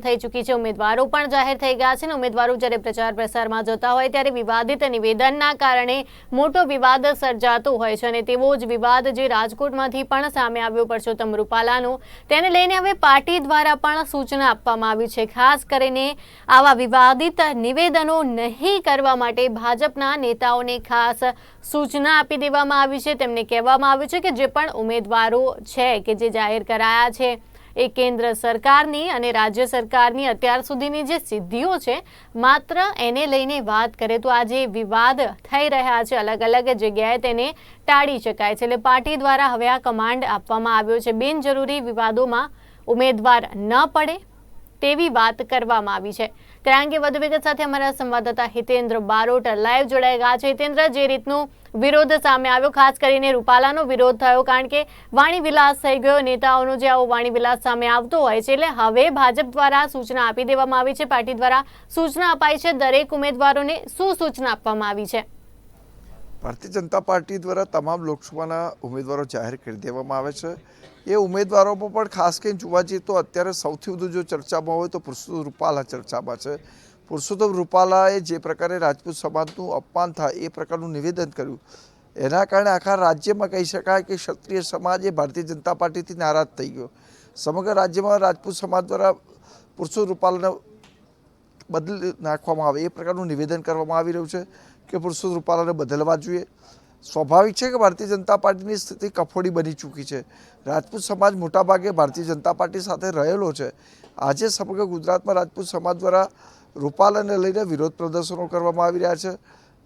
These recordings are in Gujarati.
થઈ ચૂકી છે. ઉમેદવારો પણ જાહેર થઈ ગયા છે ઉમેદવારો જ્યારે પ્રચાર પ્રસારમાં જતા હોય ત્યારે વિવાદિત નિવેદનના કારણે મોટો વિવાદ સર્જાતો હોય છે અને તેવો જ વિવાદ જે રાજકોટમાંથી પણ સામે આવ્યો પરસોત્તમ રૂપાલાનો, તેને લઈને હવે પાર્ટી દ્વારા પણ સૂચના આપવામાં આવી છે. ખાસ કરીને આવા વિવાદિત નિવેદનો નહીં કરવા માટે ભાજપના નેતાઓને ખાસ સૂચના આપી દેવામાં આવી છે. તેમને કહેવામાં આવ્યું છે કે જે પણ ઉમેદવારો છે કે જે જાહેર કરાયા છે એ કેન્દ્ર સરકારની અને રાજ્ય સરકારની અત્યાર સુધીની જે સિદ્ધિઓ છે, માત્ર એને લઈને વાત કરે તો આજે વિવાદ થઈ રહ્યા છે. અલગ અલગ જગ્યાએ તેને ટાળી શકાય છે. એટલે પાર્ટી દ્વારા હવે આ કમાન્ડ આપવામાં આવ્યો છે. બિનજરૂરી વિવાદોમાં ઉમેદવાર ન પડે તેવી વાત કરવામાં આવી છે. ત્યારે વધુ વિગત સાથે અમારા સંવાદદાતા હિતેન્દ્ર બારોટ લાઈવ જોડાઈ ગયા છે. હિતેન્દ્ર, જે રીતનું વિરોધ સામે આવ્યો, ખાસ કરીને રૂપાલાનો વિરોધ થયો, કારણ કે વાણી વિલાસ થઈ ગયો. નેતાઓનો જે આવો વાણી વિલાસ સામે આવતો હોય છે, એટલે હવે ભાજપ દ્વારા સૂચના આપી દેવામાં આવી છે. પાર્ટી દ્વારા સૂચના અપાઈ છે. દરેક ઉમેદવારોને શું સૂચના આપવામાં આવી છે? ભારતીય જનતા પાર્ટી દ્વારા તમામ લોકસભાના ઉમેદવારો જાહેર કરી દેવામાં આવે છે. એ ઉમેદવારોમાં પણ ખાસ કરીને જોવા જઈએ તો અત્યારે સૌથી વધુ જો ચર્ચામાં હોય તો પુરુષોત્તમ રૂપાલા ચર્ચામાં છે. પુરુષોત્તમ રૂપાલાએ જે પ્રકારે રાજપૂત સમાજનું અપમાન થાય એ પ્રકારનું નિવેદન કર્યું. એના કારણે આખા રાજ્યમાં કહી શકાય કે ક્ષત્રિય સમાજ એ ભારતીય જનતા પાર્ટીથી નારાજ થઈ ગયો. સમગ્ર રાજ્યમાં રાજપૂત સમાજ દ્વારા પુરુષોત્તમ રૂપાલાને બદલી નાખવામાં આવે એ પ્રકારનું નિવેદન કરવામાં આવી રહ્યું છે કે પુરુષોત્તમ રૂપાલાને બદલવા જોઈએ. સ્વાભાવિક છે કે ભારતીય જનતા પાર્ટીની સ્થિતિ કફોડી બની ચૂકી છે. રાજપૂત સમાજ મોટાભાગે ભારતીય જનતા પાર્ટી સાથે રહેલો છે. આજે સમગ્ર ગુજરાતમાં રાજપૂત સમાજ દ્વારા રૂપાલાને લઈને વિરોધ પ્રદર્શનો કરવામાં આવી રહ્યા છે.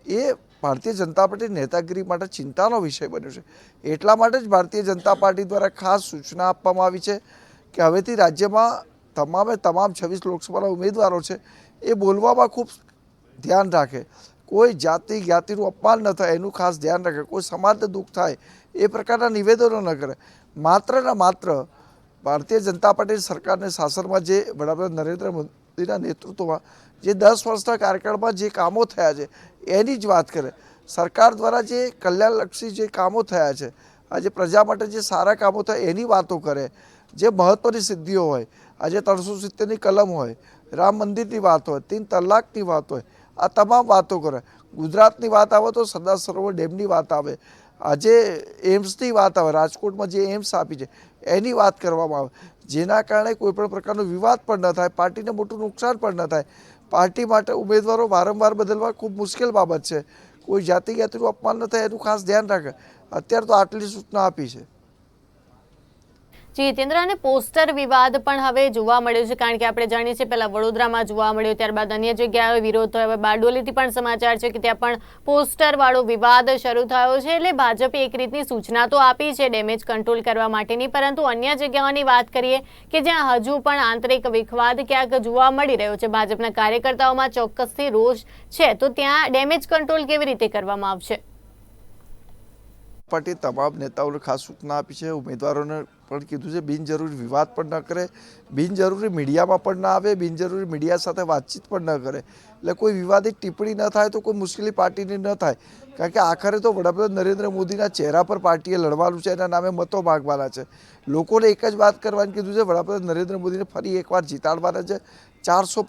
એ ભારતીય જનતા પાર્ટી નેતાગીરી માટે ચિંતાનો વિષય બન્યો છે. એટલા માટે જ ભારતીય જનતા પાર્ટી દ્વારા ખાસ સૂચના આપવામાં આવી છે કે હવેથી રાજ્યમાં તમામે તમામ છવ્વીસ લોકસભાના ઉમેદવારો છે એ બોલવામાં ખૂબ ધ્યાન રાખે. કોઈ જાતિ જ્ઞાતિનું અપમાન ન થાય, એનું ખાસ ધ્યાન રાખે. કોઈ સમાજને દુઃખ થાય, એ પ્રકારના નિવેદનો ન કરે. માત્ર ને માત્ર ભારતીય જનતા પાર્ટી સરકારને શાસનમાં જે વડાપ્રધાન નરેન્દ્ર મોદીના નેતૃત્વમાં જે દસ વર્ષના કાર્યકાળમાં જે કામો થયા છે, એની જ વાત કરે. સરકાર દ્વારા જે કલ્યાણલક્ષી જે કામો થયા છે, આજે પ્રજા માટે જે સારા કામો થાય, એની વાતો કરે. જે મહત્ત્વની સિદ્ધિઓ હોય, આજે ત્રણસો સિત્તેરની કલમ હોય, રામ મંદિરની વાત હોય, તીન તલાકની વાત હોય આ તમામ વાતો કરે. ગુજરાતની વાત આવે તો સરદાર સરોવર ડેમની વાત આવે. આજે એમ્સની વાત આવે, રાજકોટમાં જે એમ્સ આપી છે, એની વાત કરવામાં આવે. જેના કારણે કોઈપણ પ્રકારનો વિવાદ પણ ન થાય, પાર્ટીને મોટું નુકસાન પણ ન થાય. પાર્ટી માટે ઉમેદવારો વારંવાર બદલવા ખૂબ મુશ્કેલ બાબત છે. કોઈ જાતિ જ્ઞાતિનું અપમાન ન થાય, એનું ખાસ ધ્યાન રાખે. અત્યારે તો આટલી સૂચના આપી છે. જી હિતેન્દ્ર અને પોસ્ટર વિવાદ પણ હવે જોવા મળ્યો છે, કારણ કે આપણે જાણીએ છીએ પહેલા વડોદરામાં જોવા મળ્યો, ત્યારબાદ અન્ય જગ્યાએ વિરોધ થયો. હવે બારડોલીથી પણ સમાચાર છે કે ત્યાં પણ પોસ્ટર વાળો વિવાદ શરૂ થયો છે, એટલે ભાજપે એક રીતની સૂચના તો આપી છે ડેમેજ કંટ્રોલ કરવા માટેની, પરંતુ અન્ય જગ્યાઓની વાત કરીએ કે જ્યાં હજુ પણ આંતરિક વિખવાદ ક્યાંક જોવા મળી રહ્યો છે, ભાજપના કાર્યકર્તાઓમાં ચોક્કસથી રોષ છે, તો ત્યાં ડેમેજ કંટ્રોલ કેવી રીતે કરવામાં આવશે? પાર્ટી તમામ નેતાઓને ખાસ સૂચના આપી છે, ઉમેદવારોને પણ કીધું છે, બિનજરૂરી વિવાદ પણ ન કરે, બિનજરૂરી મીડિયામાં પણ ના આવે, બિનજરૂરી મીડિયા સાથે વાતચીત પણ ન કરે. એટલે કોઈ વિવાદિત ટિપ્પણી ન થાય તો કોઈ મુશ્કેલી પાર્ટીની ન થાય. કારણ કે આખરે તો વડાપ્રધાન નરેન્દ્ર મોદીના ચહેરા પર પાર્ટીએ લડવાનું છે, એના નામે મતો માગવાના છે. લોકોને એક જ વાત કરવાની કીધું છે, વડાપ્રધાન નરેન્દ્ર મોદીને ફરી એકવાર જીતાડવાના છે, ચારસો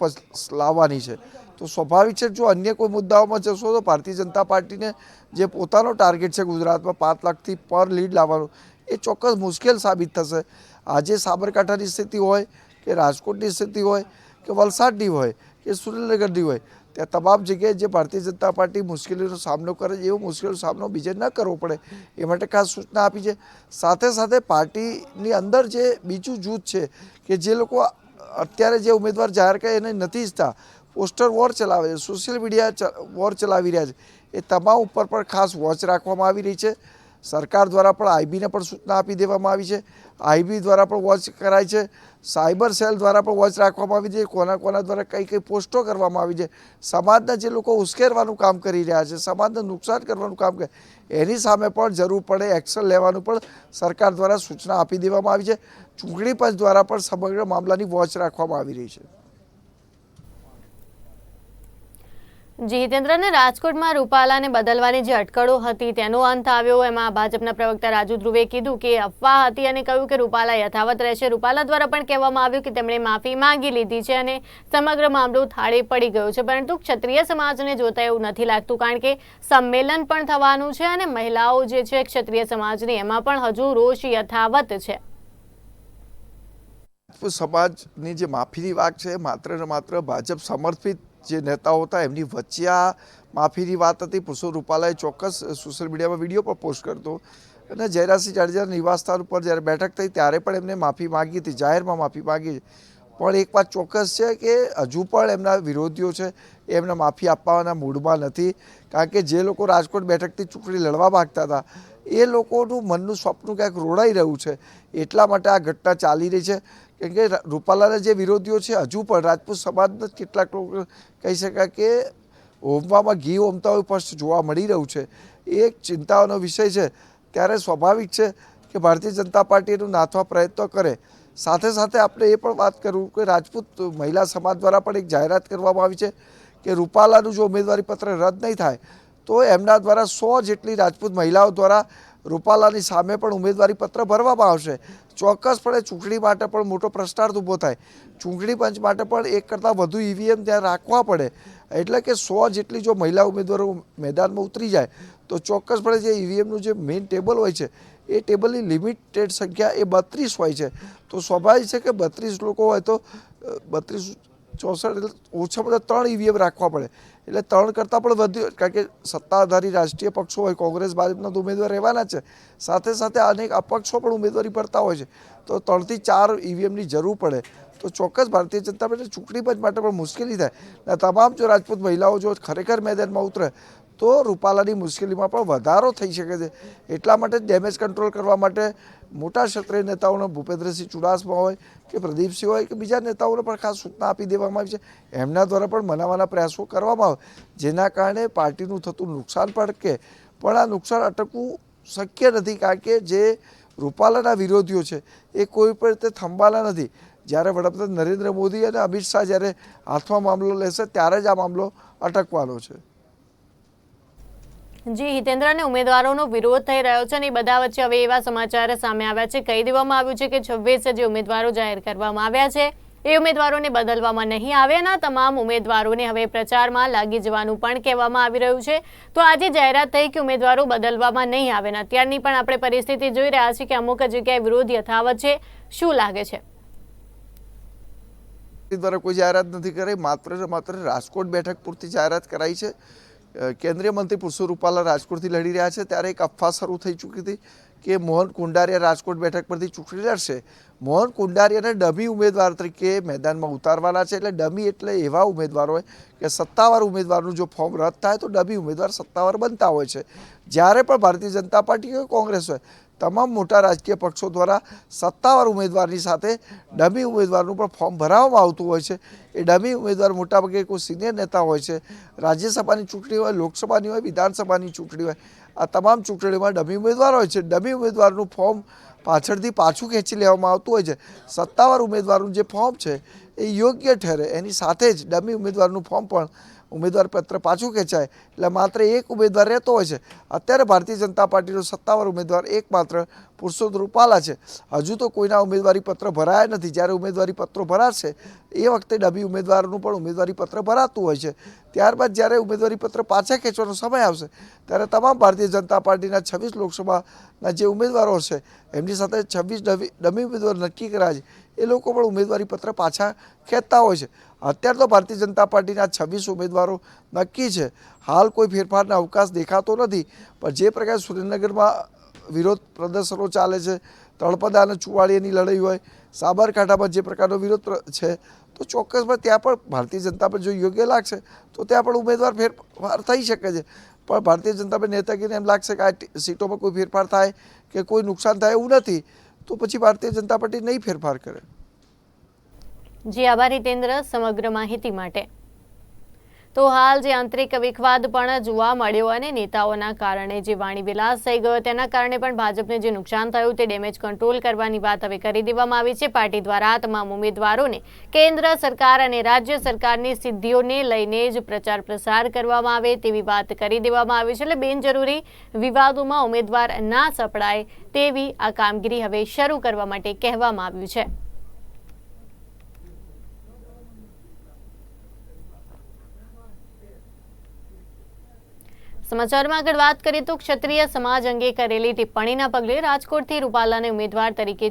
લાવવાની છે. તો સ્વાભાવિક છે, જો અન્ય કોઈ મુદ્દાઓમાં જશો તો ભારતીય જનતા પાર્ટીને જે પોતાનો ટાર્ગેટ છે ગુજરાતમાં પાંચ લાખથી પર લીડ લાવવાનું એ ચોક્કસ મુશ્કેલ સાબિત થશે. આજે સાબરકાંઠાની સ્થિતિ હોય, કે રાજકોટની સ્થિતિ હોય, કે વલસાડની હોય, કે સુરેન્દ્રનગરની હોય, ત્યાં તમામ જગ્યાએ જે ભારતીય જનતા પાર્ટી મુશ્કેલીનો સામનો કરે છે, એવો મુશ્કેલીનો સામનો બીજે ન કરવો પડે. એ માટે ખાસ સૂચના આપી છે. સાથે સાથે પાર્ટીની અંદર જે બીજું જૂથ છે, કે જે લોકો અત્યારે જે ઉમેદવાર જાહેર કરે એને નથી ઈચ્છતા, પોસ્ટર વોર ચલાવે છે, સોશિયલ મીડિયા વોર ચલાવી રહ્યા છે. એ તમામ ઉપર પણ ખાસ વોચ રાખવામાં આવી રહી છે. સરકાર દ્વારા પણ આઈબીને પણ સૂચના આપી દેવામાં આવી છે. આઈબી દ્વારા પણ વોચ કરાય છે. સાયબર સેલ દ્વારા પણ વોચ રાખવામાં આવી છે. કોના કોના દ્વારા કઈ કઈ પોસ્ટો કરવામાં આવી છે. સમાજના જે લોકો ઉશ્કેરવાનું કામ કરી રહ્યા છે, સમાજને નુકસાન કરવાનું કામ કરે, એની સામે પણ જરૂર પડે એક્શન લેવાનું પણ સરકાર દ્વારા સૂચના આપી દેવામાં આવી છે. ચૂંટણી પંચ દ્વારા પણ સમગ્ર મામલાની વોચ રાખવામાં આવી રહી છે. જી હિતેન્દ્રને રાજકોટમાં રૂપાલાને બદલવાની જે અટકળો હતી તેનો અંત આવ્યો. એમાં ભાજપના પ્રવક્તા રાજુ ધ્રુવે કીધું કે અફવા હતી અને કહ્યું કે રૂપાલા યથાવત રહેશે. રૂપાલા દ્વારા પણ કહેવામાં આવ્યું કે તેમણે માફી માંગી લીધી છે અને સમગ્ર મામલો થાળે પડી ગયો છે. પરંતુ ક્ષત્રિય સમાજને જોતા એવું નથી લાગતું, કારણ કે સંમેલન પણ થવાનું છે અને મહિલાઓ જે છે ક્ષત્રિય સમાજની, એમાં પણ હજુ રોષ યથાવત છે. સમાજની જે માફીની વાત છે, માત્ર ને માત્ર ભાજપ સમર્થિત જે નેતાઓ હતા, એમની વચ્ચે આ માફીની વાત હતી. પુરુષો રૂપાલાએ ચોક્કસ સોશિયલ મીડિયામાં વીડિયો પણ પોસ્ટ કરતો અને જયરાજસિંહ જાડેજા નિવાસસ્થાન ઉપર જ્યારે બેઠક થઈ ત્યારે પણ એમને માફી માગી હતી, જાહેરમાં માફી માગી પણ એક વાત ચોક્કસ છે કે હજુ પણ એમના વિરોધીઓ છે એમને માફી આપવાના મૂડમાં નથી. કારણ કે જે લોકો રાજકોટ બેઠકથી ચૂંટણી લડવા માગતા હતા, એ લોકોનું મનનું સ્વપ્ન ક્યાંક રોડાઈ રહ્યું છે. એટલા માટે આ ઘટના ચાલી રહી છે. કેમ કે રૂપાલાના જે વિરોધીઓ છે, હજુ પણ રાજપૂત સમાજના કેટલાક લોકો કહી શકાય કે હોમવામાં ઘી હોમતા હોય, સ્પષ્ટ જોવા મળી રહ્યું છે. એ એક ચિંતાનો વિષય છે. ત્યારે સ્વાભાવિક છે કે ભારતીય જનતા પાર્ટી એનું નાથવા પ્રયત્નો કરે. સાથે સાથે આપણે એ પણ વાત કરું કે રાજપૂત મહિલા સમાજ દ્વારા પણ એક જાહેરાત કરવામાં આવી છે કે રૂપાલાનું જો ઉમેદવારી પત્ર રદ નહીં થાય તો એમના દ્વારા સો જેટલી રાજપૂત મહિલાઓ દ્વારા રૂપાલાની સામે પણ ઉમેદવારી પત્ર ભરવામાં આવશે. ચોક્કસપણે ચૂંટણી માટે પણ મોટો પ્રશ્નાર્થ ઊભો થાય. ચૂંટણી પંચ માટે પણ એક કરતાં વધુ ઈવીએમ ત્યાં રાખવા પડે. એટલે કે સો જેટલી જો મહિલા ઉમેદવારો મેદાનમાં ઉતરી જાય, તો ચોક્કસપણે જે ઈવીએમનું જે મેઇન ટેબલ હોય છે, એ ટેબલની લિમિટેડ સંખ્યા એ બત્રીસ હોય છે. તો સ્વાભાવિક છે કે બત્રીસ લોકો હોય તો બત્રીસ ચોસઠ ઓછામાં ઓછા ત્રણ ઈવીએમ રાખવા પડે. એટલે ત્રણ કરતાં પણ વધુ કારણ કે સત્તાધારી રાષ્ટ્રીય પક્ષો હોય, કોંગ્રેસ, ભાજપના ઉમેદવાર રહેવાના છે. સાથે સાથે અનેક અપક્ષો પણ ઉમેદવારી ભરતા હોય છે. તો ત્રણથી ચાર ઈવીએમની જરૂર પડે. તો ચોક્કસ ભારતીય જનતા પાર્ટી ચૂંટણી પંચ માટે પણ મુશ્કેલી થાય. તમામ જો રાજપૂત મહિલાઓ જો ખરેખર મેદાનમાં ઉતરે તો રૂપાલાની મુશ્કેલીમાં પણ વધારો થઈ શકે છે. એટલા માટે ડેમેજ કંટ્રોલ કરવા માટે મોટા ક્ષત્રિય નેતાઓને ભૂપેન્દ્રસિંહ ચુડાસમા હોય કે પ્રદીપસિંહ હોય કે બીજા નેતાઓને પણ ખાસ સૂચના આપી દેવામાં આવી છે. એમના દ્વારા પણ મનાવવાના પ્રયાસો કરવામાં આવે. જેના કારણે પાર્ટીનું થતું નુકસાન પણ અટકે પણ આ નુકસાન અટકવું શક્ય નથી કારણ કે જે રૂપાલાના વિરોધીઓ છે એ કોઈ પણ રીતે થંભાલા નથી. જ્યારે વડાપ્રધાન નરેન્દ્ર મોદી અને અમિત શાહ જ્યારે હાથમાં મામલો લેશે ત્યારે જ આ મામલો અટકવાનો છે. જી હિતેન્દ્રને ઉમેદવારોનો વિરોધ થઈ રહ્યો છે અને બધા વચ્ચે હવે એવા સમાચાર સામે આવ્યા છે. કહી દેવામાં આવ્યું છે કે છવ્વીસ જે ઉમેદવારો જાહેર કરવામાં આવ્યા છે, એ ઉમેદવારોને બદલવામાં નહીં આવે અને તમામ ઉમેદવારોને હવે પ્રચારમાં લાગી જવાનું પણ કહેવામાં આવી રહ્યું છે. તો આજે જાહેરાત થઈ કે ઉમેદવારો બદલવામાં નહીં આવે અને અત્યારની પણ આપણે પરિસ્થિતિ જોઈ રહ્યા છીએ કે અમુક જગ્યાએ વિરોધ યથાવત છે. શું લાગે છે? દ્વારા કોઈ જાહેરાત નથી કરી માત્ર માત્ર રાજકોટ બેઠક પૂરતી જાહેરાત કરાઈ છે. કેન્દ્રીય મંત્રી પુરુષો રૂપાલા રાજકોટથી લડી રહ્યા છે. ત્યારે એક અફવા શરૂ થઈ ચૂકી હતી કે મોહન કુંડારિયા રાજકોટ બેઠક પરથી ચૂંટણી લડશે. મોહન કુંડારિયાને ડમી ઉમેદવાર તરીકે મેદાનમાં ઉતારવાના છે. એટલે ડમી એટલે એવા ઉમેદવારો હોય કે સત્તાવાર ઉમેદવારનું જો ફોર્મ રદ થાય તો ડમી ઉમેદવાર સત્તાવાર બનતા હોય છે. જ્યારે પણ ભારતીય જનતા પાર્ટી હોય કોંગ્રેસ હોય તમામ મોટા રાજકીય પક્ષો દ્વારા સત્તાવાર ઉમેદવારની સાથે ડમી ઉમેદવારનું પણ ફોર્મ ભરાવવામાં આવતું હોય છે. એ ડમી ઉમેદવાર મોટાભાગે કોઈ સિનિયર નેતા હોય છે, રાજ્યસભાની ચૂંટણી હોય, લોકસભાની હોય, વિધાનસભાની ચૂંટણી હોય. આ તમામ ચૂંટણીઓમાં ડમી ઉમેદવાર હોય છે. ડમી ઉમેદવારનું ફોર્મ પાછળથી પાછું ખેંચી લેવામાં આવતું હોય છે. સત્તાવાર ઉમેદવારનું જે ફોર્મ છે એ યોગ્ય ઠરે. એની સાથે જ ડમી ઉમેદવારનું ફોર્મ પણ ઉમેદવાર પત્ર પાછું ખેંચાય. એટલે માત્ર એક ઉમેદવાર રહેતો હોય છે. અત્યારે ભારતીય જનતા પાર્ટીનો સત્તાવાર ઉમેદવાર એકમાત્ર પુરુષોત્તમ રૂપાલા છે. હજુ તો કોઈના ઉમેદવારી પત્ર ભરાયા નથી. જ્યારે ઉમેદવારી પત્રો ભરાશે, એ વખતે ડબી ઉમેદવારનું પણ ઉમેદવારી પત્ર ભરાતું હોય છે. ત્યારબાદ જ્યારે ઉમેદવારી પત્ર પાછા ખેંચવાનો સમય આવશે, ત્યારે તમામ ભારતીય જનતા પાર્ટીના છવ્વીસ લોકસભાના જે ઉમેદવારો છે, એમની સાથે છવ્વીસ ડમી ઉમેદવાર નક્કી કર્યા એ લોકો પણ ઉમેદવારી પત્ર પાછા ખેંચતા હોય છે. અત્યારે તો ભારતીય જનતા પાર્ટીના છવ્વીસ ઉમેદવારો નક્કી છે. હાલ કોઈ ફેરફારનો અવકાશ દેખાતો નથી, પણ જે પ્રકારે સુરેન્દ્રનગરમાં વિરોધ પ્રદર્શનો ચાલે છે, તળપદા અને ચુવાડીયાની લડાઈ હોય, સાબરકાંઠામાં જે પ્રકારનો વિરોધ છે, તો ચોક્કસમાં ત્યાં પણ ભારતીય જનતા પર જો યોગ્ય લાગશે, તો ત્યાં પણ ઉમેદવાર ફેરફાર થઈ શકે છે. પણ ભારતીય જનતા પર નેતાગીરીને એમ લાગશે કે આ સીટો સીટોમાં કોઈ ફેરફાર થાય કે કોઈ નુકસાન થાય એવું નથી. તો પછી ભારતીય જનતા પાર્ટી નહીં ફેરફાર કરે. જી આભાર હિતેન્દ્ર સમગ્ર માહિતી માટે. તો હાલ જે આંતરિક વિખવાદ પણ જોવા મળ્યો અને નેતાઓના કારણે જે વાણી વિલાસ થઈ ગયો તેના કારણે પણ ભાજપને જે નુકસાન થયું તે ડેમેજ કંટ્રોલ કરવાની વાત હવે કરી દેવામાં આવી છે. પાર્ટી દ્વારા તમામ ઉમેદવારોને કેન્દ્ર સરકાર અને રાજ્ય સરકારની સિદ્ધિઓને લઈને જ પ્રચાર પ્રસાર કરવામાં આવે તેવી વાત કરી દેવામાં આવી છે. એટલે બિનજરૂરી વિવાદોમાં ઉમેદવાર ના સપડાય તેવી આ કામગીરી હવે શરૂ કરવા માટે કહેવામાં આવ્યું છે. સમાચારમાં આગળ વાત કરીએ તો ક્ષત્રિય સમાજ અંગે કરેલી ટિપ્પણીના પગલે રાજકોટથી રૂપાલાને ઉમેદવાર તરીકે